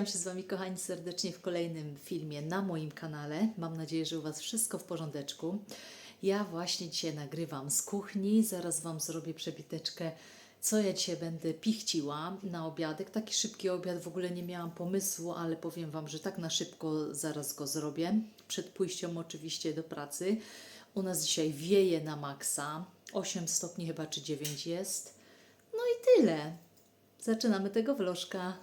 Witam się z Wami, kochani, serdecznie w kolejnym filmie na moim kanale. Mam nadzieję, że u Was wszystko w porządeczku. Ja właśnie dzisiaj nagrywam z kuchni. Zaraz Wam zrobię przebiteczkę, co ja dzisiaj będę pichciła na obiadek. Taki szybki obiad, w ogóle nie miałam pomysłu, ale powiem Wam, że tak na szybko zaraz go zrobię. Przed pójściem oczywiście do pracy. U nas dzisiaj wieje na maksa. 8 stopni chyba, czy 9 jest. No i tyle. Zaczynamy tego vlożka.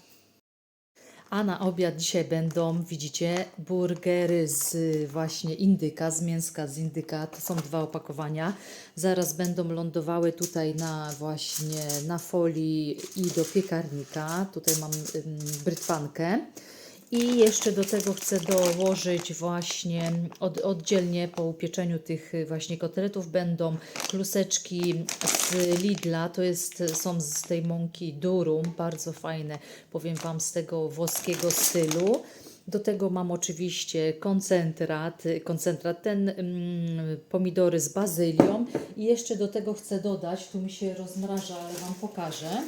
A na obiad dzisiaj będą, widzicie, burgery z właśnie indyka, z mięska z indyka. To są dwa opakowania. Zaraz będą lądowały tutaj na właśnie na folii i do piekarnika. Tutaj mam ym, brytwankę. I jeszcze do tego chcę dołożyć właśnie od, oddzielnie po upieczeniu tych y, właśnie kotletów będą kluseczki z Lidla, to jest, są z tej mąki durum, bardzo fajne, powiem Wam, z tego włoskiego stylu. Do tego mam oczywiście koncentrat, koncentrat ten mm, pomidory z bazylią i jeszcze do tego chcę dodać, tu mi się rozmraża, ale Wam pokażę.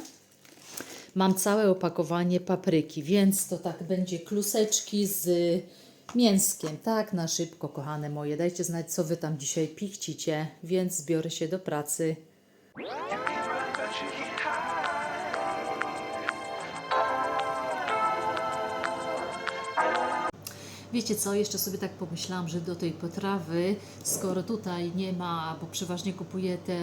Mam całe opakowanie papryki, więc to tak będzie kluseczki z mięskiem. Tak, na szybko, kochane moje. Dajcie znać, co Wy tam dzisiaj pichcicie, więc zbiorę się do pracy. Wiecie co, jeszcze sobie tak pomyślałam, że do tej potrawy, skoro tutaj nie ma, bo przeważnie kupuję te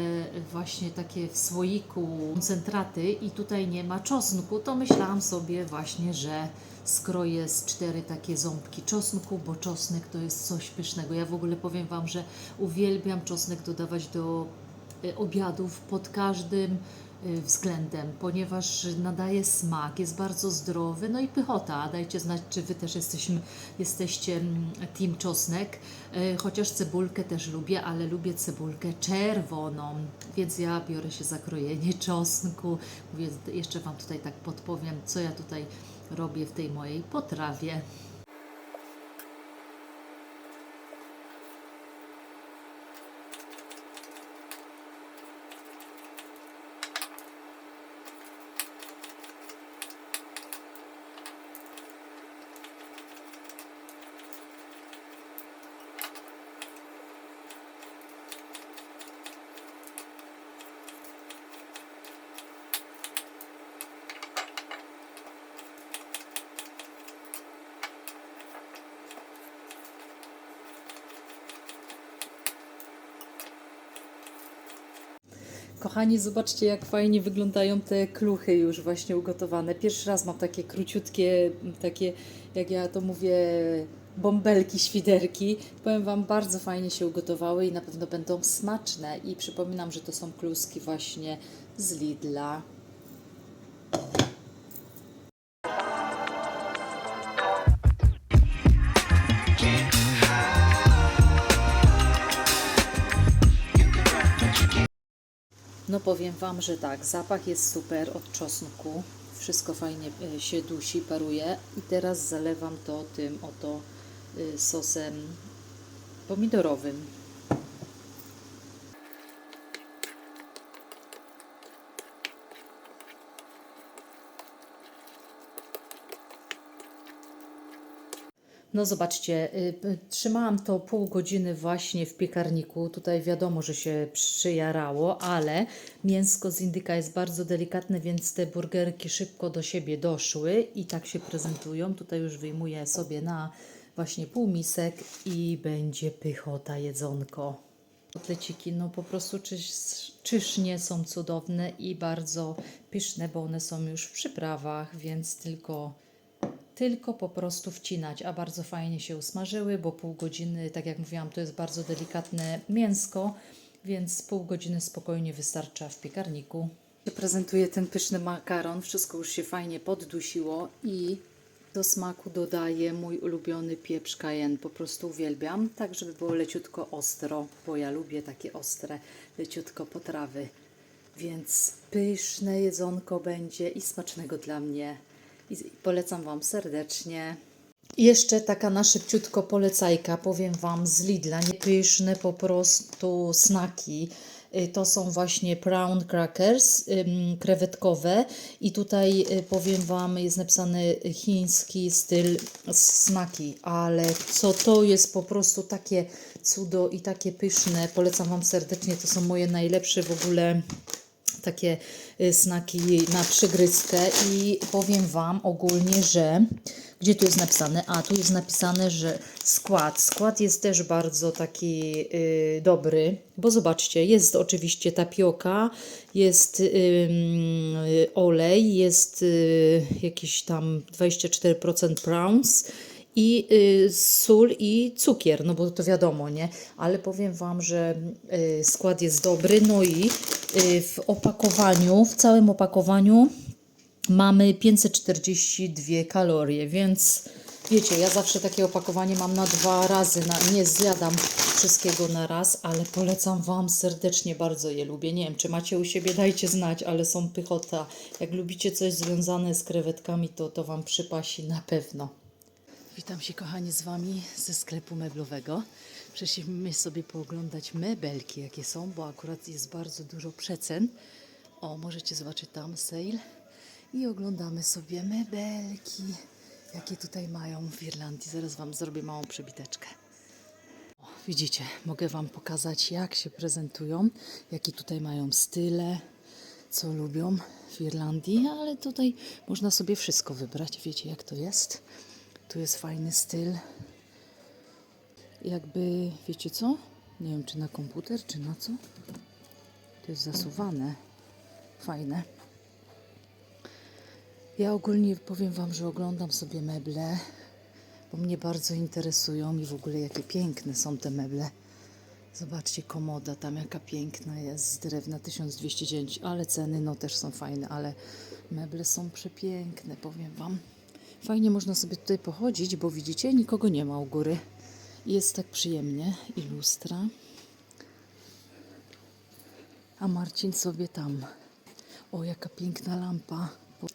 właśnie takie w słoiku koncentraty i tutaj nie ma czosnku, to myślałam sobie właśnie, że skroję z cztery takie ząbki czosnku, bo czosnek to jest coś pysznego. Ja w ogóle powiem Wam, że uwielbiam czosnek dodawać do y, obiadów pod każdym względem, ponieważ nadaje smak, jest bardzo zdrowy, no i pychota. Dajcie znać, czy Wy też jesteśmy, jesteście mm, team czosnek, Y, chociaż cebulkę też lubię, ale lubię cebulkę czerwoną, więc ja biorę się za krojenie czosnku. Mówię, jeszcze Wam tutaj tak podpowiem, co ja tutaj robię w tej mojej potrawie. Kochani, zobaczcie, jak fajnie wyglądają te kluchy już właśnie ugotowane. Pierwszy raz mam takie króciutkie, takie, jak ja to mówię, bąbelki, świderki. Powiem Wam, bardzo fajnie się ugotowały i na pewno będą smaczne. I przypominam, że to są kluski właśnie z Lidla. No powiem Wam, że tak, zapach jest super od czosnku. Wszystko fajnie y, się dusi, paruje. I teraz zalewam to tym oto y, sosem pomidorowym. No zobaczcie, y, y, trzymałam to pół godziny właśnie w piekarniku. Tutaj wiadomo, że się przyjarało, ale mięsko z indyka jest bardzo delikatne, więc te burgerki szybko do siebie doszły i tak się prezentują. Tutaj już wyjmuję sobie na właśnie pół misek i będzie pychota jedzonko. Kotleciki no po prostu czyż, czyżnie są cudowne i bardzo pyszne, bo one są już w przyprawach, więc tylko tylko po prostu wcinać, a bardzo fajnie się usmażyły, bo pół godziny, tak jak mówiłam, to jest bardzo delikatne mięsko, więc pół godziny spokojnie wystarcza w piekarniku. Prezentuję ten pyszny makaron, wszystko już się fajnie poddusiło i do smaku dodaję mój ulubiony pieprz cayenne, po prostu uwielbiam, tak żeby było leciutko ostro, bo ja lubię takie ostre, leciutko potrawy. Więc pyszne jedzonko będzie i smacznego dla mnie. I polecam Wam serdecznie. Jeszcze taka na szybciutko polecajka, powiem Wam z Lidla, nie pyszne po prostu snaki Y, To są właśnie prawn crackers krewetkowe i tutaj y, powiem Wam jest napisany chiński styl smaki, ale co to jest po prostu takie cudo i takie pyszne. Polecam Wam serdecznie, to są moje najlepsze w ogóle takie y, snaki na przygryzkę i powiem Wam ogólnie, że gdzie tu jest napisane? A, tu jest napisane, że skład. Skład jest też bardzo taki y, dobry, bo zobaczcie, jest oczywiście tapioka, jest olej, jest y, jakiś tam 24% prawns i y, sól i cukier, no bo to wiadomo, nie? Ale powiem Wam, że y, skład jest dobry, no i y, w opakowaniu, w całym opakowaniu mamy 542 kalorie, więc wiecie, ja zawsze takie opakowanie mam na dwa razy, na, nie zjadam wszystkiego na raz, ale polecam Wam serdecznie, bardzo je lubię. Nie wiem, czy macie u siebie, dajcie znać, ale są pychota. Jak lubicie coś związane z krewetkami, to to Wam przypasi na pewno. Witam się kochani z Wami ze sklepu meblowego. Przyszliśmy sobie pooglądać mebelki, jakie są, bo akurat jest bardzo dużo przecen. O, możecie zobaczyć tam sale. I oglądamy sobie mebelki, jakie tutaj mają w Irlandii. Zaraz Wam zrobię małą przebiteczkę. O, widzicie, mogę Wam pokazać, jak się prezentują, jakie tutaj mają style, co lubią w Irlandii, ale tutaj można sobie wszystko wybrać. Wiecie, jak to jest? Tu jest fajny styl. Jakby, wiecie co? Nie wiem, czy na komputer, czy na co. To jest zasuwane. Fajne. Ja ogólnie powiem Wam, że oglądam sobie meble, bo mnie bardzo interesują i w ogóle jakie piękne są te meble. Zobaczcie, komoda tam jaka piękna jest z drewna 1209, ale ceny no też są fajne, ale meble są przepiękne, powiem Wam. Fajnie można sobie tutaj pochodzić, bo widzicie, nikogo nie ma u góry. Jest tak przyjemnie i lustra. A Marcin sobie tam. O, jaka piękna lampa.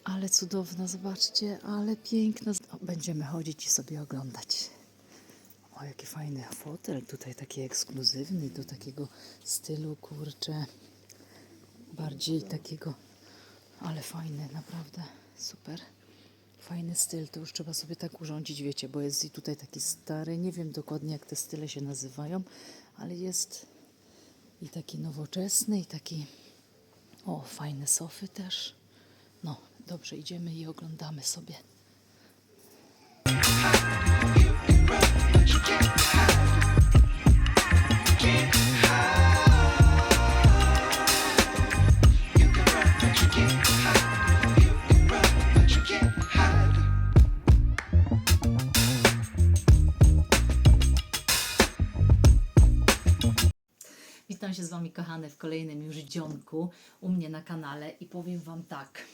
Ale cudowna, zobaczcie, ale piękna. Będziemy chodzić i sobie oglądać. O, jaki fajny fotel, tutaj taki ekskluzywny, do takiego stylu, kurczę, bardziej takiego, ale fajny, naprawdę, super. Fajny styl, to już trzeba sobie tak urządzić, wiecie, bo jest i tutaj taki stary, nie wiem dokładnie jak te style się nazywają, ale jest i taki nowoczesny, i taki, o, fajne sofy też. No, dobrze, idziemy i oglądamy sobie. Kochane, w kolejnym już dzionku u mnie na kanale i powiem Wam tak.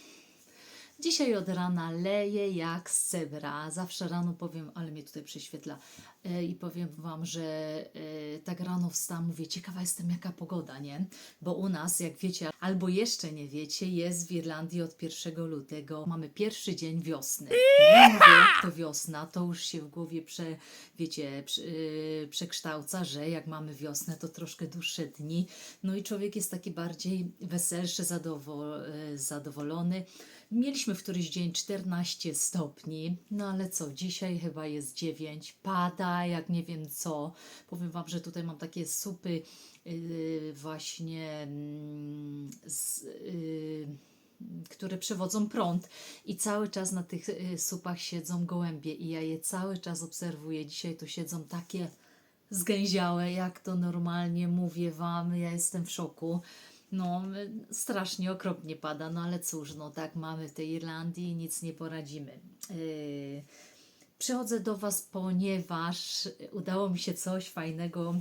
Dzisiaj od rana leje jak z cebra. Zawsze rano powiem, ale mnie tutaj prześwietla e, i powiem Wam, że e, tak rano wstałam, mówię, ciekawa jestem jaka pogoda, nie? Bo u nas, jak wiecie, albo jeszcze nie wiecie, jest w Irlandii od 1 lutego. Mamy pierwszy dzień wiosny. Nie mówię, jak to wiosna, to już się w głowie prze, wiecie, e, przekształca, że jak mamy wiosnę, to troszkę dłuższe dni. No i człowiek jest taki bardziej weselszy, zadowo, e, zadowolony. Mieliśmy w któryś dzień 14 stopni, no ale co, dzisiaj chyba jest 9, pada jak nie wiem co. Powiem Wam, że tutaj mam takie supy yy, właśnie mm, z, yy, które przewodzą prąd i cały czas na tych y, supach siedzą gołębie i ja je cały czas obserwuję. Dzisiaj tu siedzą takie zgęziałe, jak to normalnie mówię Wam, ja jestem w szoku. No, strasznie okropnie pada, no ale cóż, no tak mamy w tej Irlandii nic nie poradzimy. Yy, przychodzę do Was, ponieważ udało mi się coś fajnego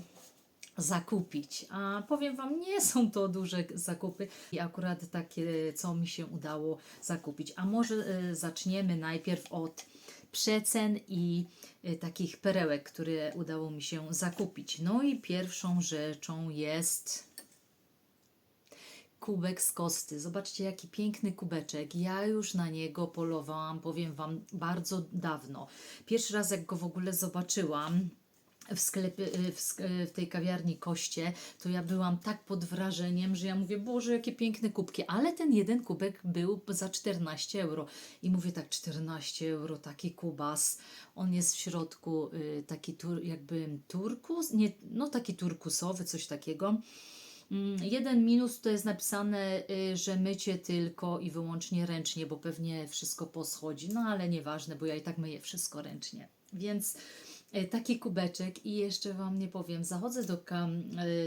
zakupić. A powiem Wam, nie są to duże zakupy i akurat takie, co mi się udało zakupić. A może y, zaczniemy najpierw od przecen i y, takich perełek, które udało mi się zakupić. No i pierwszą rzeczą jest kubek z kosty. Zobaczcie, jaki piękny kubeczek. Ja już na niego polowałam, powiem Wam, bardzo dawno. Pierwszy raz, jak go w ogóle zobaczyłam, w sklepie, y, w, y, w tej kawiarni Koście, to ja byłam tak pod wrażeniem, że ja mówię, Boże, jakie piękne kubki, ale ten jeden kubek był za 14 euro. I mówię tak, 14 euro, taki kubas, on jest w środku y, taki tur, jakby turkus, nie, no taki turkusowy, coś takiego. Mm, Jeden minus to jest napisane, y, że mycie tylko i wyłącznie ręcznie, bo pewnie wszystko poschodzi, no ale nieważne, bo ja i tak myję wszystko ręcznie. Więc y, taki kubeczek i jeszcze Wam nie powiem, zachodzę do, ka-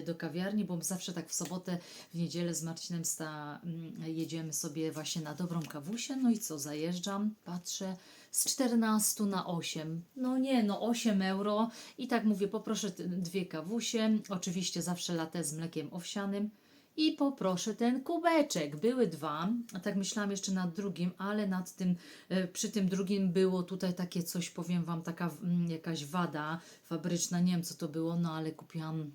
y, do kawiarni, bo zawsze tak w sobotę, w niedzielę z Marcinem sta, mm, jedziemy sobie właśnie na dobrą kawusię, no i co, zajeżdżam, patrzę, z 14 na 8. No nie, no 8 euro. I tak mówię, poproszę dwie kawusie, oczywiście zawsze latę z mlekiem owsianym. I poproszę ten kubeczek. Były dwa, a tak myślałam jeszcze nad drugim, ale nad tym, e, przy tym drugim było tutaj takie coś, powiem Wam, taka mm, jakaś wada fabryczna, nie wiem co to było, no ale kupiłam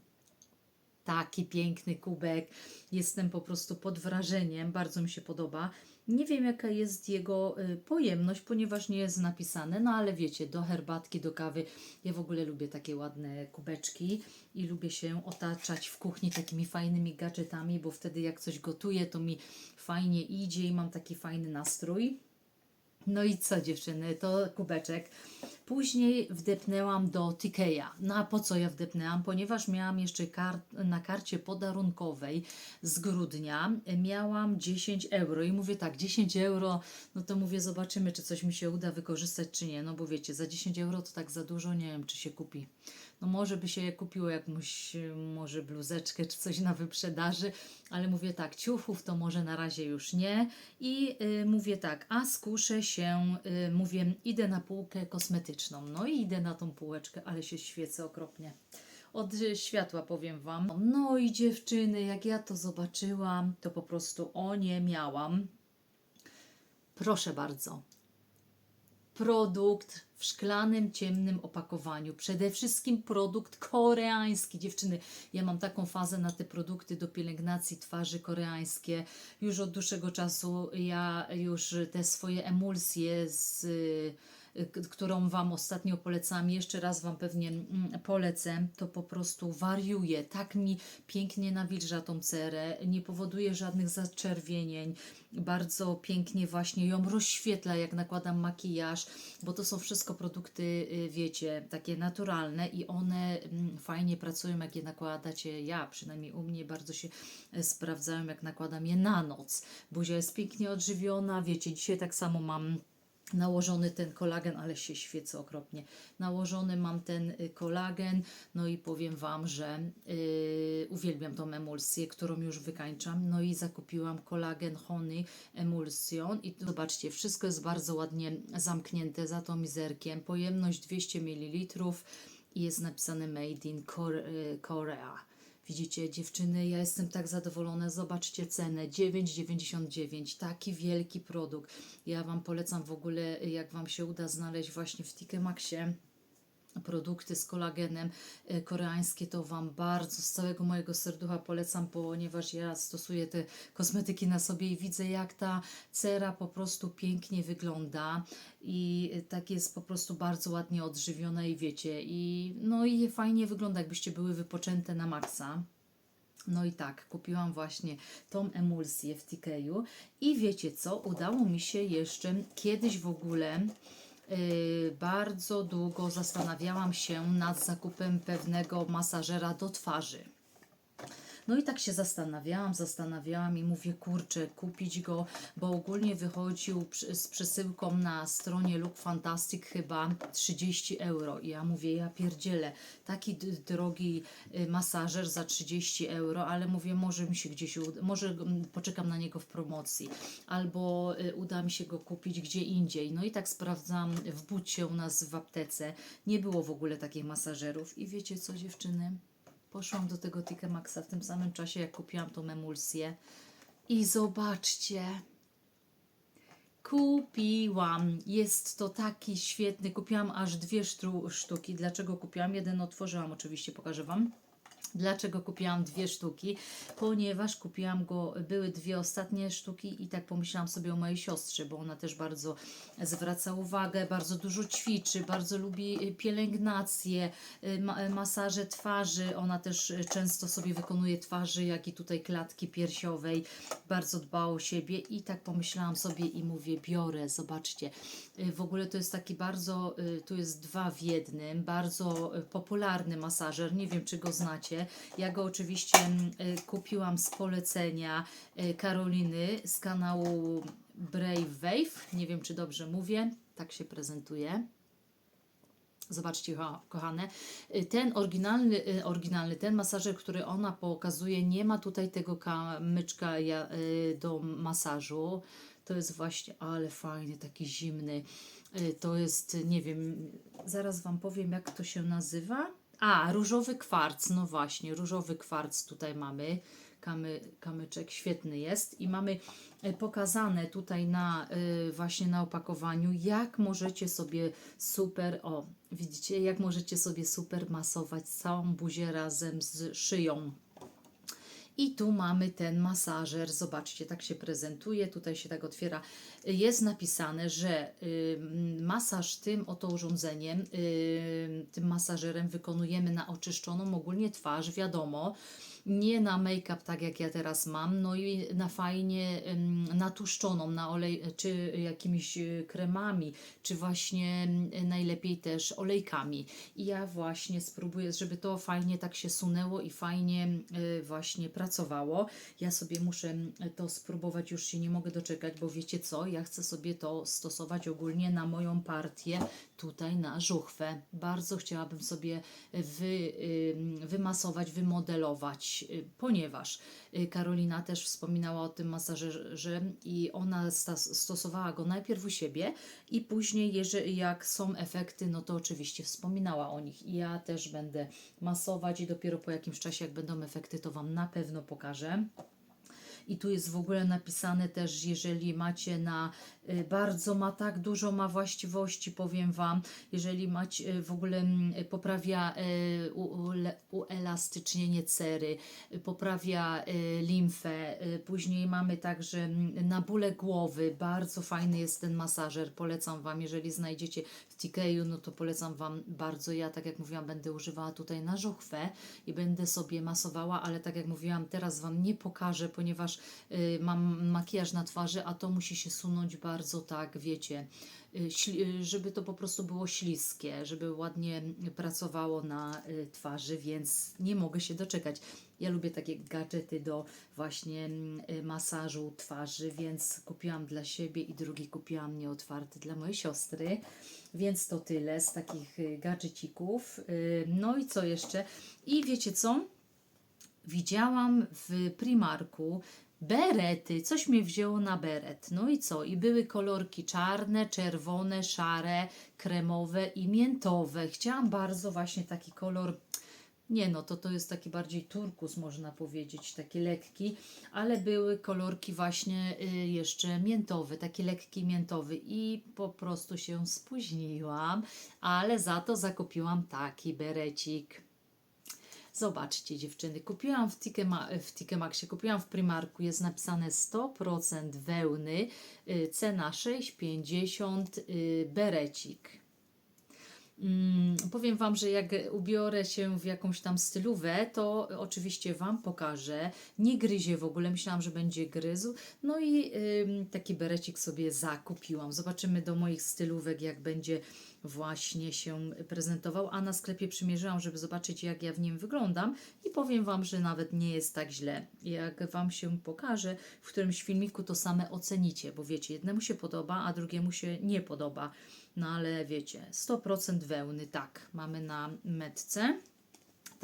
taki piękny kubek. Jestem po prostu pod wrażeniem, bardzo mi się podoba. Nie wiem, jaka jest jego y, pojemność, ponieważ nie jest napisane, no ale wiecie, do herbatki, do kawy. Ja w ogóle lubię takie ładne kubeczki i lubię się otaczać w kuchni takimi fajnymi gadżetami, bo wtedy jak coś gotuję, to mi fajnie idzie i mam taki fajny nastrój. No i co dziewczyny, to kubeczek. Później wdepnęłam do Tikeja. No a po co ja wdepnęłam? Ponieważ miałam jeszcze kar na karcie podarunkowej z grudnia, miałam 10 euro i mówię tak, 10 euro, no to mówię zobaczymy, czy coś mi się uda wykorzystać, czy nie. No bo wiecie, za 10 euro to tak za dużo, nie wiem, czy się kupi. No może by się kupiło jakąś, e, może bluzeczkę, czy coś na wyprzedaży, ale mówię tak, ciuchów to może na razie już nie. I y, mówię tak, a skuszę się, y, mówię, idę na półkę kosmetyczną. No i idę na tą półeczkę, ale się świecę okropnie. Od y, światła powiem Wam. No i dziewczyny, jak ja to zobaczyłam, to po prostu o nie miałam. Proszę bardzo, produkt w szklanym, ciemnym opakowaniu. Przede wszystkim produkt koreański. Dziewczyny, ja mam taką fazę na te produkty do pielęgnacji twarzy koreańskie. Już od dłuższego czasu ja już te swoje emulsje z którą Wam ostatnio polecam, jeszcze raz Wam pewnie mm, polecę, to po prostu wariuje. Tak mi pięknie nawilża tą cerę, nie powoduje żadnych zaczerwienień, bardzo pięknie właśnie ją rozświetla, jak nakładam makijaż, bo to są wszystko produkty, y, wiecie, takie naturalne i one mm, fajnie pracują, jak je nakładacie. Ja przynajmniej u mnie bardzo się e, sprawdzają, jak nakładam je na noc. Buzia jest pięknie odżywiona, wiecie, dzisiaj tak samo mam nałożony ten kolagen, ale się świecę okropnie. Nałożony mam ten y, kolagen, no i powiem Wam, że yy, uwielbiam tą emulsję, którą już wykańczam. No i zakupiłam kolagen Honey Emulsion i tu zobaczcie, wszystko jest bardzo ładnie zamknięte za tą mizerkiem. Pojemność 200 ml i jest napisane Made in y, Korea. Widzicie, dziewczyny, ja jestem tak zadowolona. Zobaczcie cenę 9,99. Taki wielki produkt. Ja Wam polecam w ogóle, jak Wam się uda znaleźć właśnie w Tikemaxie produkty z kolagenem e, koreańskie, to Wam bardzo z całego mojego serducha polecam, ponieważ ja stosuję te kosmetyki na sobie i widzę, jak ta cera po prostu pięknie wygląda i e, tak jest po prostu bardzo ładnie odżywiona i wiecie, i no i fajnie wygląda, jakbyście były wypoczęte na maksa. No i tak, kupiłam właśnie tą emulsję w Tikeju i wiecie co, udało mi się jeszcze kiedyś w ogóle bardzo długo zastanawiałam się nad zakupem pewnego masażera do twarzy. No i tak się zastanawiałam, zastanawiałam i mówię, kurczę, kupić go, bo ogólnie wychodził z przesyłką na stronie Look Fantastic chyba 30 euro. I ja mówię, ja pierdzielę, taki drogi y, masażer za 30 euro, ale mówię, może mi się gdzieś może mm, poczekam na niego w promocji, albo y, uda mi się go kupić gdzie indziej. No i tak sprawdzam w bucie u nas w aptece. Nie było w ogóle takich masażerów. I wiecie co, dziewczyny? Poszłam do tego Tika Maxa w tym samym czasie, jak kupiłam tą emulsję. I zobaczcie, kupiłam. Jest to taki świetny. Kupiłam aż dwie sztuki. Dlaczego kupiłam? Jeden otworzyłam, oczywiście pokażę Wam. Dlaczego kupiłam dwie sztuki? Ponieważ kupiłam go, były dwie ostatnie sztuki i tak pomyślałam sobie o mojej siostrze, bo ona też bardzo zwraca uwagę, bardzo dużo ćwiczy, bardzo lubi y, pielęgnację, y, y, masaże twarzy. Ona też często sobie wykonuje twarzy, jak i tutaj klatki piersiowej. Bardzo dba o siebie i tak pomyślałam sobie i mówię, biorę, zobaczcie. W ogóle to jest taki bardzo, tu jest dwa w jednym, bardzo popularny masażer, nie wiem czy go znacie. Ja go oczywiście mm, y, kupiłam z polecenia y, Karoliny z kanału Brave Wave, nie wiem czy dobrze mówię, tak się prezentuje. Zobaczcie, ko- kochane, y, ten oryginalny, oryginalny, ten masażer, który ona pokazuje, nie ma tutaj tego kamyczka do masażu. To jest właśnie, ale fajny, taki zimny. To jest, nie wiem, zaraz Wam powiem, jak to się nazywa. A, różowy kwarc, no właśnie, różowy kwarc tutaj mamy. Kamy, kamyczek świetny jest i mamy e, pokazane tutaj na y, właśnie na opakowaniu, jak możecie sobie super, o widzicie, jak możecie sobie super masować całą buzię razem z szyją. I tu mamy ten masażer. Zobaczcie, tak się prezentuje. Tutaj się tak otwiera. Jest napisane, że masaż tym oto urządzeniem, tym masażerem wykonujemy na oczyszczoną ogólnie twarz, wiadomo. Nie na make-up, tak jak ja teraz mam, no i na fajnie ym, natłuszczoną, na olej, czy jakimiś y, kremami, czy właśnie najlepiej też olejkami. I ja właśnie spróbuję, żeby to fajnie tak się sunęło i fajnie właśnie pracowało. Ja sobie muszę to spróbować, już się nie mogę doczekać, bo wiecie co, ja chcę sobie to stosować ogólnie na moją partię tutaj na żuchwę. Bardzo chciałabym sobie wy, wymasować, wymodelować, y, ponieważ y, Karolina też wspominała o tym masażerze i ona stosowała go najpierw u siebie i później, jeżeli jak są efekty, no to oczywiście wspominała o nich. I ja też będę masować i dopiero po jakimś czasie, jak będą efekty, to Wam na pewno pokażę. I tu jest w ogóle napisane też, jeżeli macie na bardzo ma tak dużo ma właściwości, powiem Wam, jeżeli macie y, w ogóle mm, poprawia y, uelastycznienie cery, y, poprawia y, limfę, y, później mamy także mm, na bóle głowy, bardzo fajny jest ten masażer, polecam Wam, jeżeli znajdziecie w TKU, no to polecam Wam bardzo, ja tak jak mówiłam, będę używała tutaj na żuchwę i będę sobie masowała, ale tak jak mówiłam, teraz Wam nie pokażę, ponieważ y, mam makijaż na twarzy, a to musi się sunąć bardzo tak, wiecie, y, y, żeby to po prostu było śliskie, żeby ładnie pracowało na y, twarzy, więc nie mogę się doczekać. Ja lubię takie gadżety do właśnie mm, masażu twarzy, więc kupiłam dla siebie i drugi kupiłam nieotwarty dla mojej siostry. Więc to tyle z takich gadżecików. No i co jeszcze? I wiecie co? widziałam w Primarku berety, coś mnie wzięło na beret. No i co? I były kolorki czarne, czerwone, szare, kremowe i miętowe. Chciałam bardzo właśnie taki kolor. Nie no, to to jest taki bardziej turkus, można powiedzieć, taki lekki, ale były kolorki właśnie y, jeszcze miętowe, taki lekki miętowy i po prostu się spóźniłam, ale za to zakupiłam taki berecik. Zobaczcie dziewczyny, kupiłam w, Tikema, w Tikemaxie, kupiłam w Primarku, jest napisane 100% wełny, y, cena 6,50 y, berecik. Mm, powiem Wam, że jak ubiorę się w jakąś tam stylówę, to oczywiście Wam pokażę. Nie gryzie w ogóle, myślałam, że będzie gryzł. No i taki berecik sobie zakupiłam. Zobaczymy do moich stylówek, jak będzie właśnie się prezentował. A na sklepie przymierzyłam, żeby zobaczyć, jak ja w nim wyglądam. I powiem Wam, że nawet nie jest tak źle. Jak Wam się pokaże w którymś filmiku, to same ocenicie, bo wiecie, jednemu się podoba, a drugiemu się nie podoba. No ale wiecie, 100% wełny, tak, mamy na metce.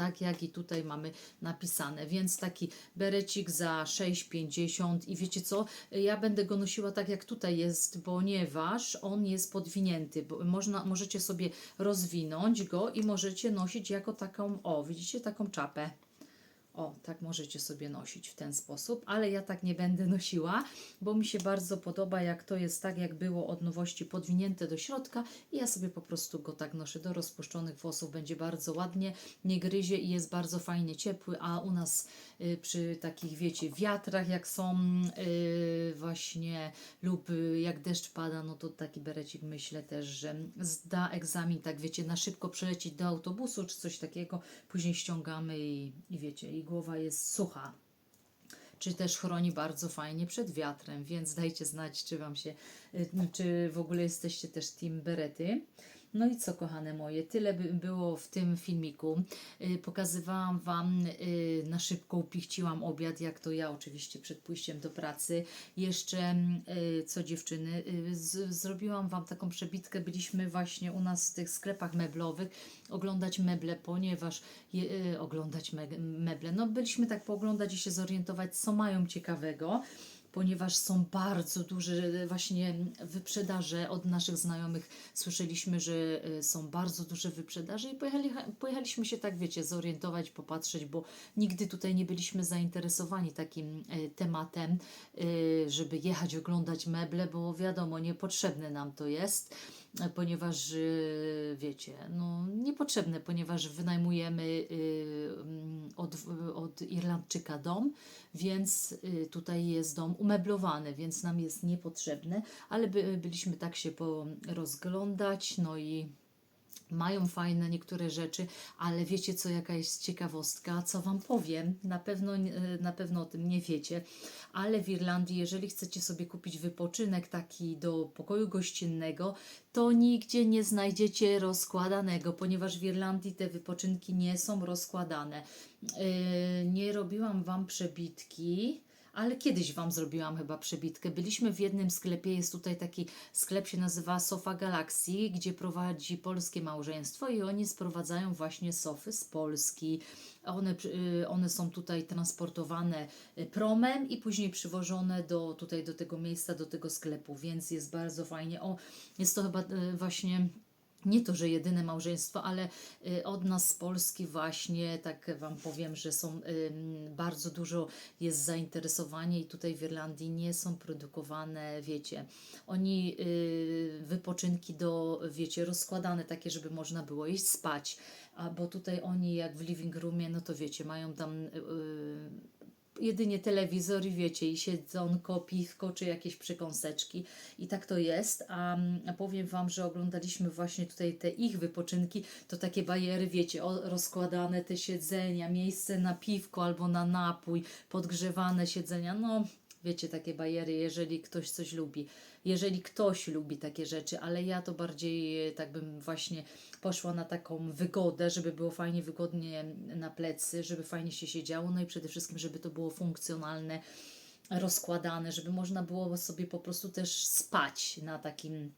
Tak jak i tutaj mamy napisane, więc taki berecik za 6,50 i wiecie co, ja będę go nosiła tak jak tutaj jest, ponieważ on jest podwinięty, bo można, możecie sobie rozwinąć go i możecie nosić jako taką, o widzicie, taką czapę. O, tak możecie sobie nosić w ten sposób, ale ja tak nie będę nosiła, bo mi się bardzo podoba, jak to jest tak, jak było od nowości podwinięte do środka i ja sobie po prostu go tak noszę do rozpuszczonych włosów, będzie bardzo ładnie, nie gryzie i jest bardzo fajnie ciepły, a u nas y, przy takich, wiecie, wiatrach jak są y, właśnie lub y, jak deszcz pada, no to taki berecik myślę też, że zda egzamin, tak wiecie, na szybko przelecieć do autobusu czy coś takiego, później ściągamy i, i wiecie, głowa jest sucha czy też chroni bardzo fajnie przed wiatrem, więc dajcie znać, czy Wam się, y, czy w ogóle jesteście też team berety. No i co, kochane moje, tyle by było w tym filmiku. Y, Pokazywałam Wam, y, na szybko upichciłam obiad, jak to ja oczywiście przed pójściem do pracy. Jeszcze, y, co dziewczyny, zrobiłam Wam taką przebitkę. Byliśmy właśnie u nas w tych sklepach meblowych oglądać meble, ponieważ je, oglądać me, meble, no byliśmy tak pooglądać i się zorientować, co mają ciekawego ponieważ są bardzo duże właśnie wyprzedaże od naszych znajomych. Słyszeliśmy, że y, są bardzo duże wyprzedaże i pojechali, pojechaliśmy się tak, wiecie, zorientować, popatrzeć, bo nigdy tutaj nie byliśmy zainteresowani takim y, tematem, y, żeby jechać oglądać meble, bo wiadomo, niepotrzebne nam to jest e, ponieważ y, wiecie, no niepotrzebne, ponieważ wynajmujemy y, mm, od, od Irlandczyka dom, więc y, tutaj jest dom umeblowany, więc nam jest niepotrzebne, ale by, byliśmy tak się porozglądać, no i mają fajne niektóre rzeczy, ale wiecie co, jaka jest ciekawostka, co Wam powiem, na pewno, nie- na pewno o tym nie wiecie, ale w Irlandii, jeżeli chcecie sobie kupić wypoczynek taki do pokoju gościnnego, to nigdzie nie znajdziecie rozkładanego, ponieważ w Irlandii te wypoczynki nie są rozkładane. Yy, nie robiłam Wam przebitki, ale kiedyś Wam zrobiłam chyba przebitkę. Byliśmy w jednym sklepie, jest tutaj taki sklep, się nazywa Sofa Galaxy, gdzie prowadzi polskie małżeństwo i oni sprowadzają właśnie sofy z Polski. One, y, one są tutaj transportowane y, promem i później przywożone do, tutaj do tego miejsca, do tego sklepu, więc jest bardzo fajnie. O, jest to chyba y, właśnie nie to, że jedyne małżeństwo, ale y, od nas z Polski właśnie, tak Wam powiem, że są bardzo dużo jest zainteresowanie i tutaj w Irlandii nie są produkowane, wiecie, oni y, wypoczynki do, wiecie, rozkładane takie, żeby można było iść spać, a bo tutaj oni jak w living roomie, no to wiecie, mają tam y, jedynie telewizor i wiecie, i siedzonko, piwko, czy jakieś przekąseczki. I tak to jest, a, powiem Wam, że oglądaliśmy właśnie tutaj te ich wypoczynki, to takie bajery, wiecie, rozkładane te siedzenia, miejsce na piwko albo na napój, podgrzewane siedzenia, no wiecie, takie bajery, jeżeli ktoś coś lubi. Jeżeli ktoś lubi takie rzeczy, ale ja to bardziej tak bym właśnie poszła na taką wygodę, żeby było fajnie, wygodnie na plecy, żeby fajnie się siedziało, no i przede wszystkim, żeby to było funkcjonalne, rozkładane, żeby można było sobie po prostu też spać na takim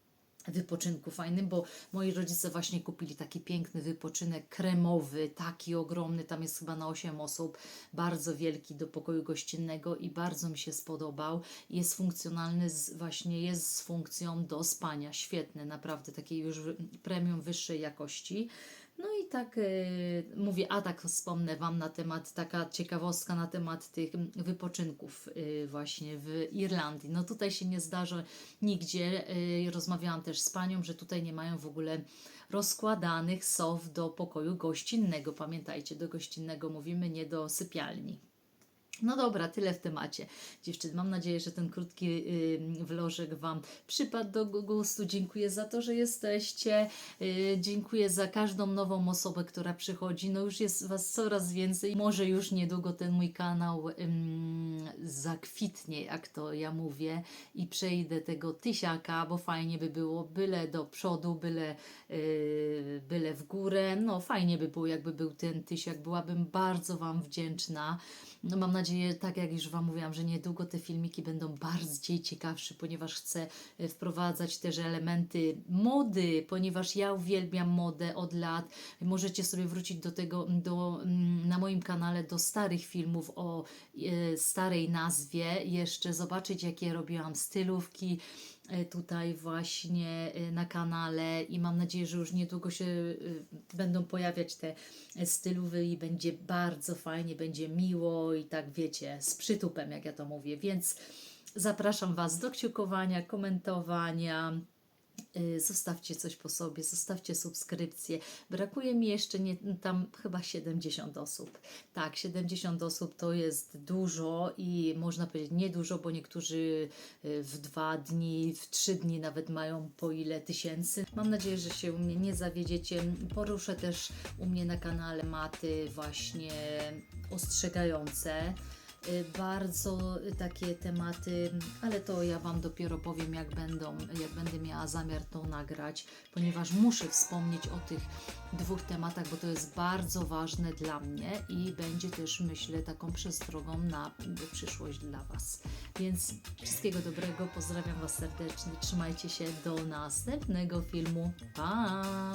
wypoczynku fajnym, bo moi rodzice właśnie kupili taki piękny wypoczynek kremowy, taki ogromny, tam jest chyba na 8 osób, bardzo wielki do pokoju gościnnego i bardzo mi się spodobał. Jest funkcjonalny, z, właśnie jest z funkcją do spania, świetny, naprawdę takiej już premium wyższej jakości. No i tak y, mówię, a tak wspomnę Wam na temat, taka ciekawostka na temat tych wypoczynków y, właśnie w Irlandii. No tutaj się nie zdarza nigdzie. Y, rozmawiałam też z Panią, że tutaj nie mają w ogóle rozkładanych sof do pokoju gościnnego. Pamiętajcie, do gościnnego mówimy, nie do sypialni. No dobra, tyle w temacie. Dziewczyny, mam nadzieję, że ten krótki vlożek Wam przypadł do gu- gustu. Dziękuję za to, że jesteście. Y, dziękuję za każdą nową osobę, która przychodzi. No już jest Was coraz więcej. Może już niedługo ten mój kanał zakwitnie, jak to ja mówię, i przejdę tego tysiaka, bo fajnie by było, byle do przodu, byle, y, byle w górę. No fajnie by było, jakby był ten tysiak. Byłabym bardzo Wam wdzięczna. No mam nadzieję, tak jak już Wam mówiłam, że niedługo te filmiki będą bardziej ciekawsze, ponieważ chcę e, wprowadzać też elementy mody, ponieważ ja uwielbiam modę od lat. Możecie sobie wrócić do tego do, mm, na moim kanale do starych filmów o e, starej nazwie, jeszcze zobaczyć jakie robiłam stylówki, tutaj właśnie e, na kanale i mam nadzieję, że już niedługo się e, będą pojawiać te e, stylowy i będzie bardzo fajnie, będzie miło i tak wiecie, z przytupem, jak ja to mówię, więc zapraszam Was do kciukowania, komentowania, Zostawcie coś po sobie, zostawcie subskrypcję. Brakuje mi jeszcze nie, tam chyba 70 osób. Tak, 70 osób to jest dużo i można powiedzieć niedużo, bo niektórzy y, w dwa dni, w trzy dni nawet mają po ile tysięcy. Mam nadzieję, że się u mnie nie zawiedziecie. Poruszę też u mnie na kanale maty właśnie ostrzegające y, bardzo y, takie tematy, ale to ja Wam dopiero powiem, jak będą, jak będę miała zamiar to nagrać, ponieważ muszę wspomnieć o tych dwóch tematach, bo to jest bardzo ważne dla mnie i będzie też, myślę, taką przestrogą na przyszłość dla Was. Więc wszystkiego dobrego, pozdrawiam Was serdecznie, trzymajcie się do następnego filmu. Pa!